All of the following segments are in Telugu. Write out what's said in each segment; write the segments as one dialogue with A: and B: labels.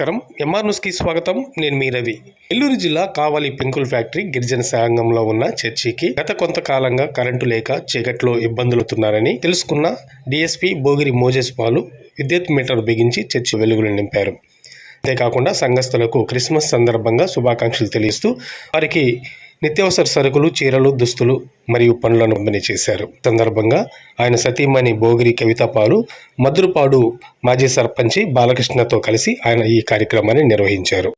A: నమస్కారం. ఎంఆర్ న్యూస్కి స్వాగతం. నేను మీ రవి. నెల్లూరు జిల్లా కావలి పెంకుల్ ఫ్యాక్టరీ గిరిజన సంఘంలో ఉన్న చర్చికి గత కొంతకాలంగా కరెంటు లేక చీకట్లో ఇబ్బందులుతున్నారని తెలుసుకున్న డిఎస్పీ భోగిరి మోజేస్ పాలు విద్యుత్ మీటర్ బిగించి చర్చి వెలుగులు నింపారు. అంతేకాకుండా సంఘస్థులకు క్రిస్మస్ సందర్భంగా శుభాకాంక్షలు తెలియస్తూ వారికి నిత్యావసర సరుకులు చీరలు దుస్తులు మరియు పనులను పంపిణీ చేశారు. సందర్భంగా ఆయన సతీమణి భోగిరి కవితపాలు మద్రుపాడు మాజీ సర్పంచి బాలకృష్ణతో కలిసి ఆయన ఈ కార్యక్రమాన్ని నిర్వహించారు.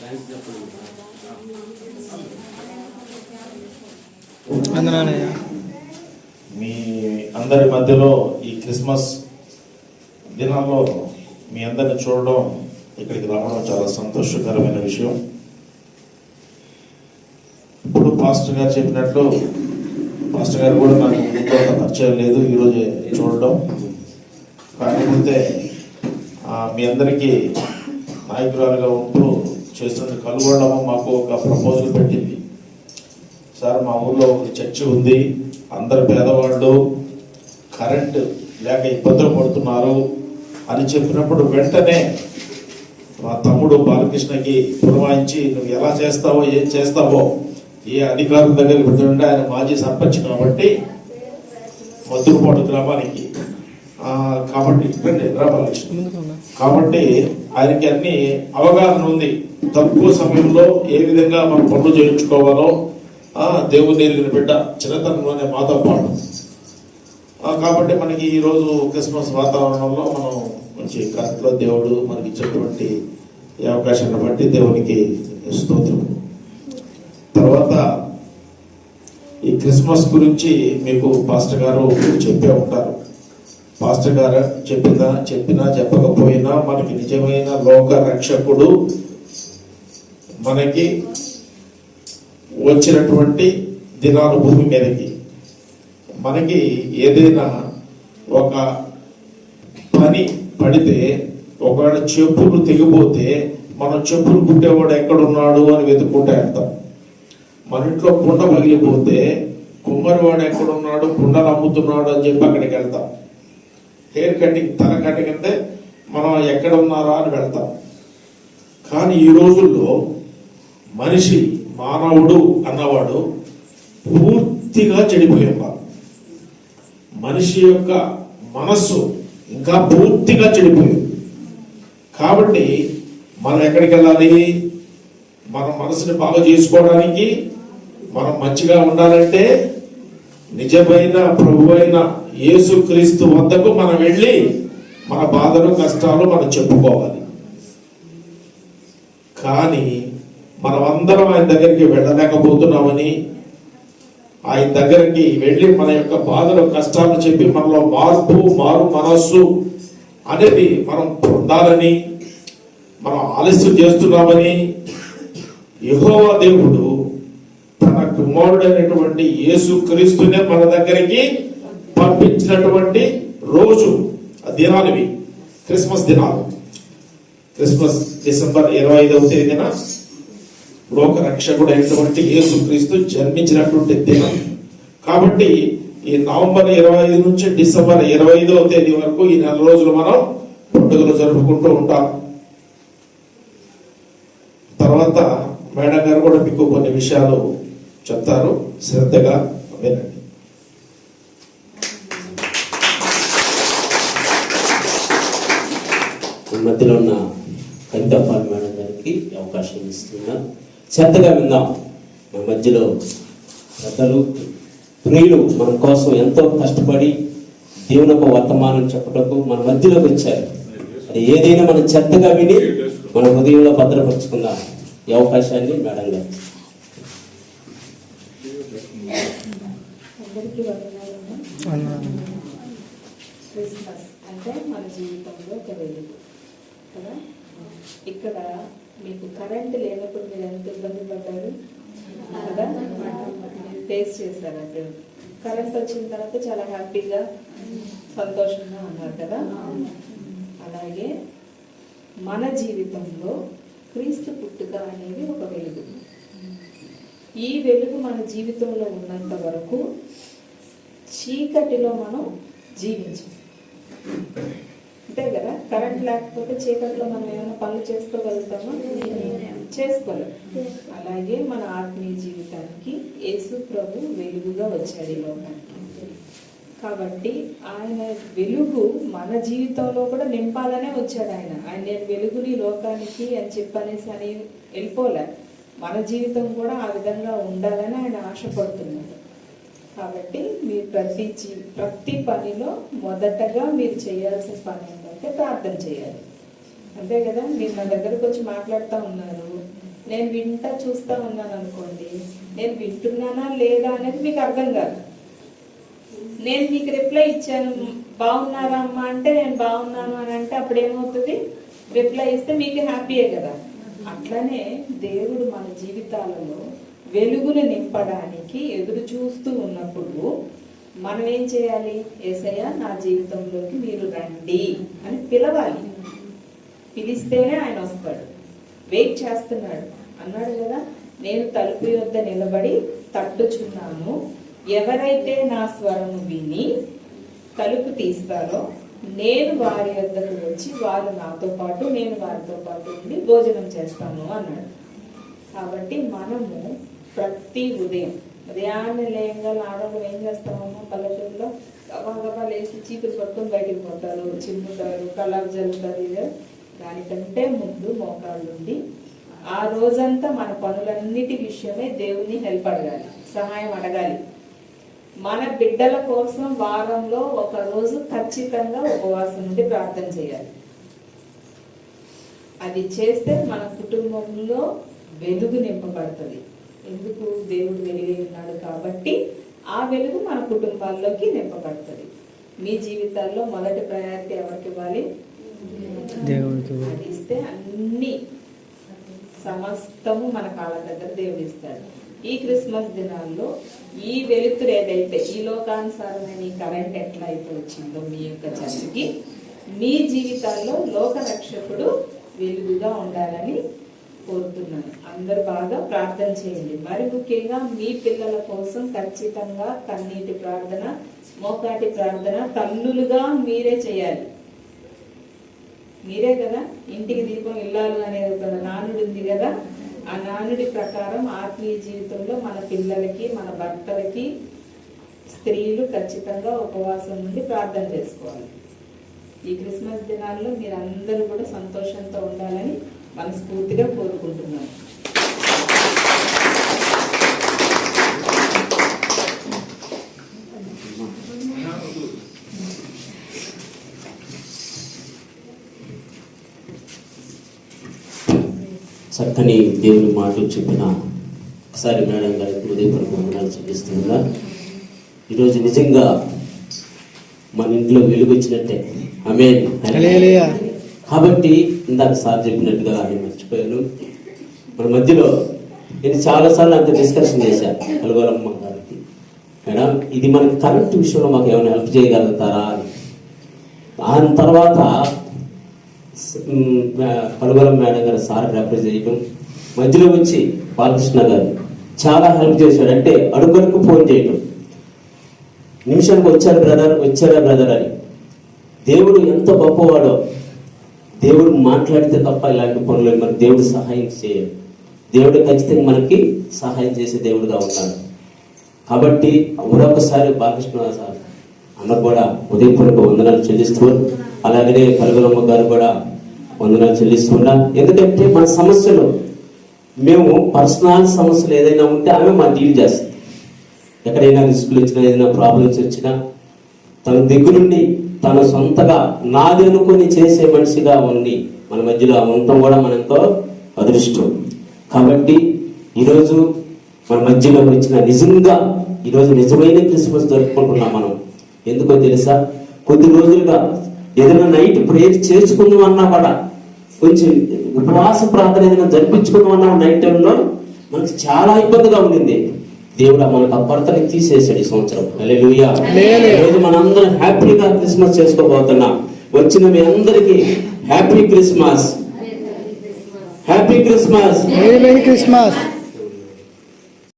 B: థ్యాంక్స్ చెప్పండి
C: మీ అందరి మధ్యలో ఈ క్రిస్మస్ దినాల్లో మీ అందరిని చూడడం ఇక్కడికి రావడం చాలా సంతోషకరమైన విషయం. ఇప్పుడు పాస్టర్ గారు చెప్పినట్లు పాస్టర్ గారు కూడా నాకు పరిచయం లేదు ఈరోజే చూడడం. కాకపోతే మీ అందరికీ నాయకురాలుగా ఉంటూ చేస్తున్న కలుగొండము మాకు ఒక ప్రపోజల్ పెట్టింది. సార్ మా ఊర్లో ఒక చర్చి ఉంది. అందరు పేదవాళ్ళు కరెంట్ లేక ఇబ్బందులు పడుతున్నారు అని చెప్పినప్పుడు వెంటనే మా తమ్ముడు బాలకృష్ణకి పురమాయించి నువ్వు ఎలా చేస్తావో ఏం చేస్తావో ఏ అధికారుల దగ్గరికి వెళ్తుంటే ఆయన మాజీ సర్పంచ్ కాబట్టి మద్దులపాటు గ్రామానికి కాబట్టి రండి, రా కాబట్టి ఆయనకి అన్ని అవగాహన ఉంది. తక్కువ సమయంలో ఏ విధంగా మనం పనులు చేయించుకోవాలో ఆ దేవుని ఎరిగిన బిడ్డ చిన్నతనంలోనే మాతో పాటు. కాబట్టి మనకి ఈరోజు క్రిస్మస్ వాతావరణంలో మనం మంచి కరెంట్లో దేవుడు మనకి ఇచ్చినటువంటి ఈ అవకాశాన్ని బట్టి దేవునికి స్తోత్రం. తర్వాత ఈ క్రిస్మస్ గురించి మీకు పాస్టర్ గారు చెప్పే ఉంటారు. మాస్టర్ గారు చెప్పినా చెప్పినా చెప్పకపోయినా మనకి నిజమైన లోక రక్షకుడు మనకి వచ్చినటువంటి దినాలు భూమి మీదకి. మనకి ఏదైనా ఒక పని పడితే ఒకవేళ చెప్పులు తెగిపోతే మనం చెప్పులు కుట్టేవాడు ఎక్కడున్నాడు అని వెతుక్కుంటే వెళ్తాం మన ఇంట్లో కుండ పగిలిపోతే కుమ్మరివాడు ఎక్కడున్నాడు కుండలు అమ్ముతున్నాడు అని చెప్పి అక్కడికి వెళ్తాం. హెయిర్ కటింగ్ తల కటింగ్ అంటే మనం ఎక్కడ ఉన్నారా అని వెళ్తాం కానీ ఈ రోజుల్లో మనిషి మానవుడు అన్నవాడు పూర్తిగా చెడిపోయేవారు మనిషి యొక్క మనస్సు ఇంకా పూర్తిగా చెడిపోయింది. కాబట్టి మనం ఎక్కడికి వెళ్ళాలి? మన మనసుని బాగా చేసుకోవడానికి మనం మంచిగా ఉండాలంటే నిజమైన ప్రభువైన యేసు క్రీస్తు వద్దకు మనం వెళ్ళి మన బాధలు కష్టాలు మనం చెప్పుకోవాలి. కానీ మనం అందరం ఆయన దగ్గరికి వెళ్ళలేకపోతున్నామని ఆయన దగ్గరికి వెళ్ళి మన యొక్క బాధలు కష్టాలు చెప్పి మనలో మార్పు మారు మనస్సు అనేది మనం పొందాలని మనం ఆలస్యం చేస్తున్నామని యెహోవా దేవుడు కుమారుడైనటువంటి యేసు క్రీస్తునే మన దగ్గరికి పంపించినటువంటి రోజు ఆ దినాలివి క్రిస్మస్ దినాలు. క్రిస్మస్ డిసెంబర్ ఇరవై ఐదవ తేదీన లోక రక్షకుడు అయినటువంటి యేసు క్రీస్తు జన్మించినటువంటి దినం. కాబట్టి ఈ నవంబర్ ఇరవై ఐదు నుంచి డిసెంబర్ ఇరవై ఐదవ తేదీ వరకు ఈ నెల రోజులు మనం పండుగలు జరుపుకుంటూ ఉంటాం. తర్వాత మేడం గారు కూడా మీకు కొన్ని విషయాలు చెప్తారు శ్రద్ధగా వినండి.
B: మధ్యలో ఉన్న కవితాపాల్ మేడం గారికి అవకాశం ఇస్తున్నా. శ్రద్ధగా విందాం. మన మధ్యలో పెద్దలు ప్రియులు మన కోసం ఎంతో కష్టపడి దేవునకు వర్తమానం చెప్పటకు మన మధ్యలోకి వచ్చారు. అది ఏదైనా మనం శ్రద్ధగా విని మన హృదయంలో భద్రపరుచుకుందాం. ఈ అవకాశాన్ని మేడం గారు.
D: అందరికీ
E: వందనాలు.
D: క్రిస్మస్ అంటే మన జీవితంలో ఒక వెలుగు కదా?
E: ఇక్కడ మీకు కరెంట్ లేనప్పుడు మీరు ఎంత ఇబ్బంది పడ్డారు? కదా? టేస్ట్ చేశారు? అంటే కరెంట్ వచ్చిన తర్వాత చాలా హ్యాపీగా సంతోషంగా ఉన్నారు కదా? అలాగే మన జీవితంలో క్రీస్తు పుట్టుక అనేది ఒక వెలుగు. ఈ వెలుగు మన జీవితంలో ఉన్నంత వరకు చీకటిలో మనం జీవించాం. అంతే కదా? కరెంట్ లేకపోతే చీకటిలో మనం ఏమైనా పనులు చేసుకోగలుగుతామా? చేసుకోలేం. అలాగే మన ఆత్మీయ జీవితానికి యేసు ప్రభు వెలుగుగా వచ్చాడు ఈ లోకానికి. కాబట్టి ఆయన వెలుగు మన జీవితంలో కూడా నింపాలనే వచ్చాడు ఆయన. ఆయన నేను వెలుగుని లోకానికి అని చెప్పనేసి అని వెళ్ళిపోలే. మన జీవితం కూడా ఆ విధంగా ఉండాలని ఆయన ఆశపడుతున్నాడు. కాబట్టి మీరు ప్రతి జీ ప్రతి పనిలో మొదటగా మీరు చేయాల్సిన పని ఏంటంటే ప్రార్థన చేయాలి. అంతే కదా? మీరు నా దగ్గరకు వచ్చి మాట్లాడుతూ ఉన్నారు. నేను వింటా చూస్తా ఉన్నాను అనుకోండి. నేను వింటున్నానా లేదా అనేది మీకు అర్థం కాదు. నేను మీకు రిప్లై ఇచ్చాను. బాగున్నారా అమ్మా అంటే నేను బాగున్నాను అని అంటే అప్పుడు ఏమవుతుంది? రిప్లై ఇస్తే మీకు హ్యాపీయే కదా? అట్లనే దేవుడు మన జీవితాలలో వెలుగును నింపడానికి ఎదురు చూస్తూ ఉన్నప్పుడు మనం ఏం చేయాలి? ఏసయ్య నా జీవితంలోకి మీరు రండి అని పిలవాలి. పిలిస్తేనే ఆయన వస్తాడు. వెయిట్ చేస్తున్నాడు. అన్నాడు కదా నేను తలుపు యొద్ద నిలబడి తట్టుచున్నాను. ఎవరైతే నా స్వరము విని తలుపు తీస్తారో నేను వారి వద్దకు వచ్చి వారు నాతో పాటు నేను వారితో పాటు ఉండి భోజనం చేస్తాను అన్నాడు. కాబట్టి మనము ప్రతి ఉదయం ఉదయాన్నే లేయంగా ఆడవాళ్ళు ఏం చేస్తామమ్మా పల్లెటూరులో? గబా గబా లేచి చీపురు పట్టుకొని బయటికి పోతారు. చిమ్ముతారు కలర్ జల్లుతారు ఇదే. దానికంటే ముందు మోకాళ్ళుండి ఆ రోజంతా మన పనులన్నిటి విషయమే దేవుని హెల్ప్ అడగాలి సహాయం అడగాలి. మన బిడ్డల కోసం వారంలో ఒక రోజు ఖచ్చితంగా ఉపవాసం నుండి ప్రార్థన చేయాలి. అది చేస్తే మన కుటుంబంలో వెలుగు నింపబడుతుంది. ఎందుకు? దేవుడు వెలుగై ఉన్నాడు కాబట్టి ఆ వెలుగు మన కుటుంబాల్లోకి నింపబడుతుంది. మీ జీవితాల్లో మొదటి ప్రయారిటీ ఎవరికి ఇవ్వాలి?
D: దేవుడికి.
E: అది ఇస్తే అన్ని సమస్తము మన కాళ్ళ దగ్గర దేవుడు ఇస్తాడు. ఈ క్రిస్మస్ దినాల్లో ఈ వెలుతురు ఏదైతే ఈ లోకానుసారమైన ఈ కరెంట్ ఎట్లా అయితే వచ్చిందో మీ యొక్క చర్చకి మీ జీవితాల్లో లోక రక్షకుడు వెలుగుగా ఉండాలని కోరుతున్నాను. అందరు బాగా ప్రార్థన చేయండి. మరి ముఖ్యంగా మీ పిల్లల కోసం ఖచ్చితంగా కన్నీటి ప్రార్థన మోకాటి ప్రార్థన కన్నులుగా మీరే చేయాలి. మీరే కదా? ఇంటికి దీపం ఇల్లాలు అనేది ఒక నానుడు ఉంది కదా? ఆ నానుడి ప్రకారం ఆత్మీయ జీవితంలో మన పిల్లలకి మన భర్తలకి స్త్రీలు ఖచ్చితంగా ఉపవాసం నుండి ప్రార్థన చేసుకోవాలి. ఈ క్రిస్మస్ దినాల్లో మీరు అందరూ కూడా సంతోషంతో ఉండాలని మనస్ఫూర్తిగా కోరుకుంటున్నాను.
B: చక్కని దేవుని మాటలు చెప్పిన ఒకసారి మేడం గారికి ఉదయపూర్వక వందనాలు చూపిస్తున్నా ఈరోజు నిజంగా మన ఇంట్లో వెలుగు వచ్చినట్టే ఆమె. కాబట్టి ఇందాక సార్ చెప్పినట్టుగా ఆయన మర్చిపోయాను. మన మధ్యలో నేను చాలాసార్లు అంత డిస్కషన్ చేశాను కలగోలమ్మ గారికి. మేడం ఇది మనకి కరెంట్ విషయంలో మాకు ఏమైనా హెల్ప్ చేయగలుగుతారా అని. దాని తర్వాత పలుగొలం మేడం గారు సార్ రెఫర్ చేయడం మధ్యలో వచ్చి బాలకృష్ణ గారు చాలా హెల్ప్ చేశాడు అంటే అడుగడుకు ఫోన్ చేయడం నిమిషానికి వచ్చారు బ్రదర్ వచ్చారా బ్రదర్ అని. దేవుడు ఎంత గొప్పవాడో దేవుడు మాట్లాడితే తప్ప ఇలాంటి పనులు మనకి దేవుడు సహాయం చేయాలి దేవుడు ఖచ్చితంగా మనకి సహాయం చేసే దేవుడుగా ఉన్నాడు కాబట్టి మరొకసారి బాలకృష్ణ సార్ అన్న కూడా ఉదయపూర్వక వందనాలు చెల్లిస్తూ అలాగనే కలుగులమ్మ గారు కూడా వందనాలు చెల్లిస్తున్నా ఎందుకంటే మన సమస్యలు మేము పర్సనల్ సమస్యలు ఏదైనా ఉంటే ఆమె మా డీల్ చేస్తుంది. ఎక్కడైనా రిస్కులు వచ్చినా ఏదైనా ప్రాబ్లమ్స్ వచ్చినా తన దగ్గరుండి తన సొంతగా నాది అనుకుని చేసే మనిషిగా ఉండి మన మధ్యలో ఉండటం కూడా మనతో అదృష్టం. కాబట్టి ఈరోజు మన మధ్యలో వచ్చిన నిజంగా ఈరోజు నిజమైన క్రిస్మస్ జరుపుకుంటున్నాం మనం. ఎందుకో తెలుసా? కొద్ది రోజులుగా ఏదైనా నైట్ ప్రేయర్ చేసుకుందాం అన్నా కూడా కొంచెం ఉపవాస ప్రార్థన ఏదైనా జరిపించుకున్నామన్న నైట్ టైంలో మనకి చాలా ఇబ్బందిగా ఉండింది. దేవుడు మనకు ఆ కొరతని తీసేసాడు ఈ సంవత్సరం. రోజు మనందరం హ్యాపీగా క్రిస్మస్ చేసుకోబోతున్నాం. వచ్చిన మీ అందరికి happy Christmas. Happy Christmas.
D: Christmas